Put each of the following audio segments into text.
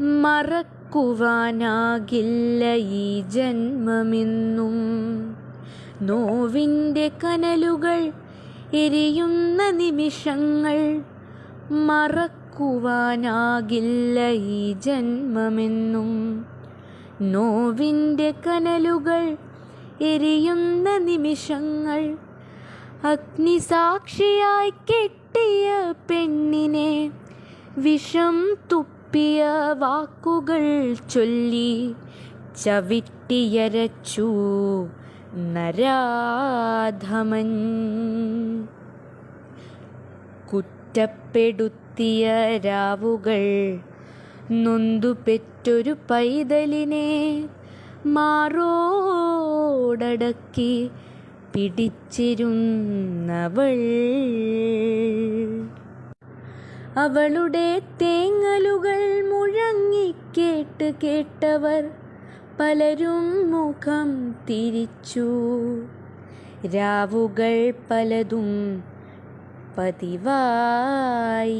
മറക്കുവാനാകില്ല ഈ ജന്മമെന്നും. നോവിന്റെ കനലുകൾ എരിയുന്ന നിമിഷങ്ങൾ മറക്കുവാനാകില്ല ഈ ജന്മമെന്നും. നോവിന്റെ കനലുകൾ എരിയുന്ന നിമിഷങ്ങൾ അഗ്നിസാക്ഷിയായി കെട്ടിയ പെണ്ണിനെ വിഷം തുപ്പിയ വാക്കുകൾ ചൊല്ലി ചവിട്ടിയരച്ചു നരാധമൻ. കുറ്റപ്പെടുത്തിയ രാവുകൾ നൊന്തുപെറ്റൊരു പൈതലിനെ മാറോടടക്കി പിടിച്ചിരുന്നവൾ. അവളുടെ തേങ്ങലുകൾ മുഴങ്ങിക്കേട്ട് കേട്ടവർ പലരും മുഖം തിരിച്ചു. രാവുകൾ പലതും പതിവായി.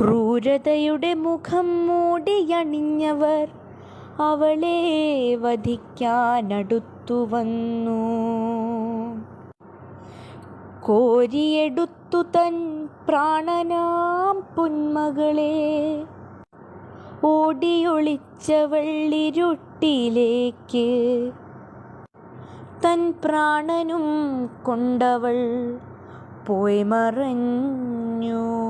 ക്രൂരതയുടെ മുഖം മൂടിയണിഞ്ഞവർ അവളെ വധിക്കാനടുത്തു വന്നു. കോരിയെടുത്തു തൻ പ്രാണനാം പൊന്മകളെ. ഓടിയൊളിച്ചവള്ളിരുട്ടിലേക്ക് തൻ പ്രാണനും കൊണ്ടവൾ പോയി മറഞ്ഞു.